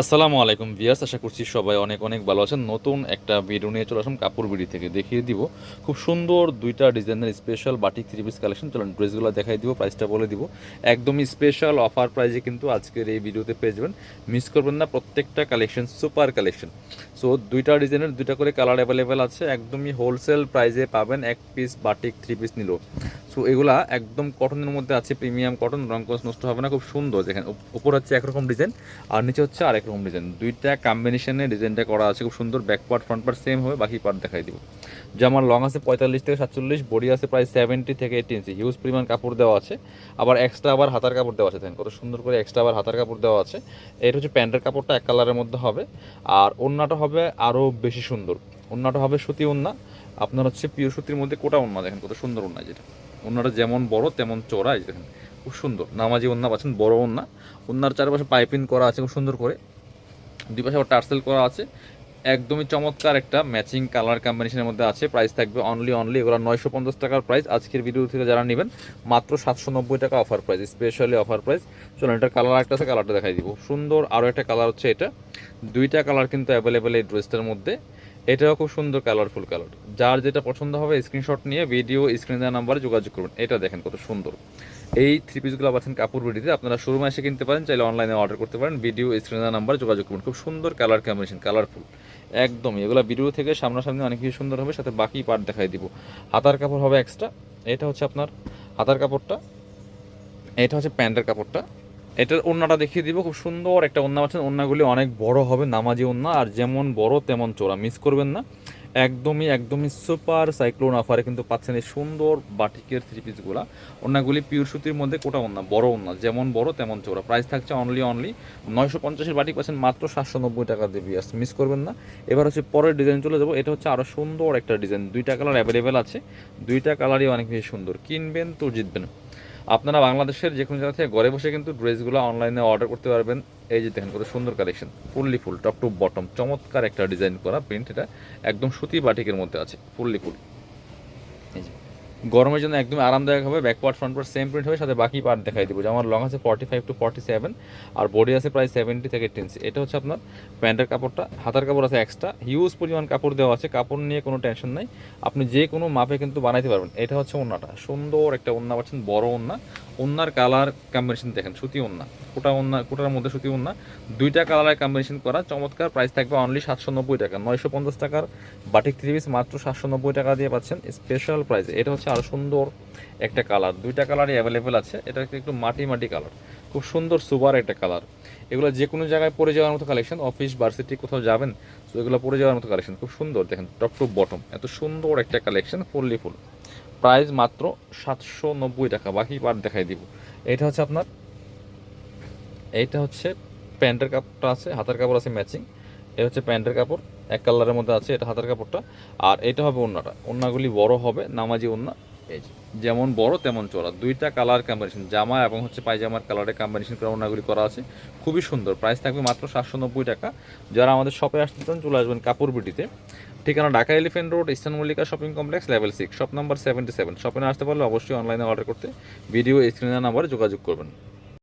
আসসালামু আলাইকুম বিয়াস আশা করছি সবাই অনেক অনেক ভালো আছেন। নতুন একটা ভিডিও নিয়ে চলে আসলাম কাপড় বিড়ি থেকে। দেখিয়ে দিব, খুব সুন্দর দুইটা ডিজাইনের special batik three piece collection চলুন ড্রেসগুলো দেখাই দিব প্রাইসটা বলে দিব। একদমই স্পেশাল অফার প্রাইজে কিন্তু আজকের এই ভিডিওতে পেয়ে যাবেন। মিস করবেন না, প্রত্যেকটা কালেকশন সুপার কালেকশন সো দুইটা ডিজাইনের দুইটা করে কালার অ্যাভেলেবেল আছে। একদমই হোলসেল প্রাইজে পাবেন, এক পিস বাটিক থ্রি পিস নিল সো এগুলা একদম কটনের মধ্যে আছে প্রিমিয়াম কটন রংকস নষ্ট হবে না, খুব সুন্দর। যেখানে উপ- উপর হচ্ছে একরকম ডিজাইন আর নিচে হচ্ছে আরেক রকম ডিজাইন দুইটা কম্বিনেশনে ডিজাইনটা করা আছে, খুব সুন্দর। Back part front part same হবে, বাকি পার্ট দেখাই দিব। জামার লং আছে পঁয়তাল্লিশ থেকে সাতচল্লিশ বডি আছে প্রায় সেভেন্টি থেকে এইটি ইঞ্চি হিউজ পরিমাণ কাপড় দেওয়া আছে। আবার এক্সট্রা আবার হাতার কাপড় দেওয়া আছে, দেখেন কত সুন্দর করে এক্সট্রা আবার হাতার কাপড় দেওয়া আছে। এটা হচ্ছে প্যান্টের কাপড়টা, এক কালারের মধ্যে হবে। আর অন্যটা হবে আরও বেশি সুন্দর। অন্যটা হবে সুতি ওন্না। আপনার হচ্ছে পিওর সুতির মধ্যে কোটা ওন্না, দেখেন কত সুন্দর ওন্না যেটা। ওন্নাটা যেমন বড়, তেমন এই দেখেন খুব সুন্দর। নামাজি ওন্না পাচ্ছেন, বড় ওন্না ওনার চারপাশে পাইপিং করা আছে, খুব সুন্দর করে। দুই পাশে আবার টার্সেল করা আছে। একদমই চমৎকার একটা ম্যাচিং কালার কম্বিনেশনের মধ্যে আছে। প্রাইস থাকবে অনলি অনলি এগুলো নয়শো পঞ্চাশ টাকার প্রাইস। আজকের ভিডিও থেকে যারা নেবেন, মাত্র সাতশো নব্বই টাকা offer price specially offer price চলুন, এটার কালার একটা আছে কালারটা দেখাই দিব। সুন্দর আরও একটা কালার হচ্ছে এটা। দুইটা কালার কিন্তু অ্যাভেলেবেল এই ড্রেসটার মধ্যে। এটাও খুব সুন্দর কালারফুল কালার যার যেটা পছন্দ হবে স্ক্রিনশট নিয়ে ভিডিও স্ক্রিন দেওয়া নাম্বারে যোগাযোগ করবেন এটা দেখেন কত সুন্দর। এই থ্রি পিসগুলো পাচ্ছেন কাপড় বিডিতে। আপনারা শোরুমে এসে কিনতে পারেন, চাইলে অনলাইনে অর্ডার করতে পারেন। ভিডিও স্ক্রিনে নাম্বারে যোগাযোগ করুন। খুব সুন্দর কালার কম্বিনেশন কালারফুল একদমই, এগুলো ভিডিও থেকে সামনাসামনি অনেক কিছু সুন্দর হবে, সাথে বাকি পার্ট দেখাই দিব। হাতার কাপড় হবে এক্সট্রা এটা হচ্ছে আপনার হাতার কাপড়টা। এটা হচ্ছে প্যান্টের কাপড়টা। এটার ওন্নাটা দেখিয়ে দিব, খুব সুন্দর একটা ওন্না পাচ্ছেন। ওন্নাগুলি অনেক বড় হবে, নামাজি ওন্না আর যেমন বড় তেমন চোরা মিস করবেন না। একদমই একদমই সুপার সাইক্লোন অফারে কিন্তু পাচ্ছেন এই সুন্দর বাটিকের থ্রি পিসগুলা ওনাগুলি পিওর সুতির মধ্যে কোটা ওন্না বড় ওন্না যেমন বড় তেমন চোরা প্রাইস থাকছে অনলি অনলি নয়শো পঞ্চাশের বাটিক পাচ্ছেন মাত্র সাতশো নব্বই টাকা দেবি আস মিস করবেন না। এবার হচ্ছে পরের ডিজাইন চলে যাব, এটা হচ্ছে আরও সুন্দর একটা ডিজাইন দুইটা কালার অ্যাভেলেবেল আছে, দুইটা কালারই অনেক বেশি সুন্দর। কিনবেন তো জিতবেন। আপনারা বাংলাদেশের যে কোনো জায়গা থেকে ঘরে বসে কিন্তু ড্রেসগুলো অনলাইনে অর্ডার করতে পারবেন। এই যে দেখেন কত সুন্দর collection fully full top to bottom চমৎকার একটা ডিজাইন করা প্রিন্ট এটা। একদম সুতি বাটিকের মধ্যে আছে ফুললি ফুল গরমের জন্য একদম আরামদায়ক হবে backward front part same print হবে, সাথে বাকি পার্ট দেখাই দেবো। আমার লং আছে forty five to forty seven R body আছে প্রায় সেভেন্টি থেকে টেনসি এটা হচ্ছে আপনার প্যান্টের কাপড়টা। হাতার কাপড় আছে এক্সট্রা হিউজ পরিমাণ কাপড় দেওয়া আছে, কাপড় নিয়ে কোনো টেনশন নাই। আপনি যে কোনো মাপে কিন্তু বানাইতে পারবেন। এটা হচ্ছে ওনাটা সুন্দর একটা ওন্না পাচ্ছেন, বড় ওন্না। ওন্নার কালার কম্বিনেশন দেখেন, সুতি ওন্না কোটা ওন্না কোটার মধ্যে সুতি ওন্না দুইটা কালারের কম্বিনেশন করা, চমৎকার প্রাইস থাকবে অনলি সাতশো নব্বই টাকা। নয়শো পঞ্চাশ টাকার বাটিক থ্রি পিস মাত্র সাতশো নব্বই টাকা দিয়ে পাচ্ছেন। স্পেশাল প্রাইস এটা হচ্ছে আরও সুন্দর একটা কালার দুইটা কালারই অ্যাভেলেবেল আছে। এটা একটু মাটি মাটি কালার খুব সুন্দর সুপার একটা কালার এগুলো যে কোনো জায়গায় পরে যাওয়ার মতো কালেকশন অফিস ভার্সিটি কোথাও যাবেন, তো এগুলো পরে যাওয়ার মতো কালেকশন খুব সুন্দর, দেখেন টপ টু বটম এত সুন্দর একটা কালেকশন ফুললি ফুল প্রাইস মাত্র সাতশো নব্বই টাকা। বাকি পার্ট দেখাই দিব। এটা হচ্ছে আপনার, এইটা হচ্ছে প্যান্টের কাপড়টা আছে, হাতের কাপড় আছে ম্যাচিং। এটা হচ্ছে প্যান্টের কাপড়, এক কালারের মধ্যে আছে এটা হাতের কাপড়টা। আর এটা হবে ওন্নাটা। ওন্নাগুলি বড় হবে, নামাজি ওন্না। যেমন বড় তেমন চড়া দুইটা কালার কম্বিনেশন জামা এবং হচ্ছে পায়জামার কালারের কম্বিনেশন করে ওন্নাগুলি করা আছে। খুবই সুন্দর। প্রাইস থাকবে মাত্র সাতশো নব্বই টাকা। যারা আমাদের শপে আসতে চান, চলে আসবেন কাপড় বিটিতে। ঠিকানা Dhaka elephant road eastern Mallika shopping complex level six shop number seventy seven শপে আসতে পারলে অবশ্যই অনলাইনে অর্ডার করতে ভিডিও স্ক্রিনের নাম্বারে যোগাযোগ করবেন।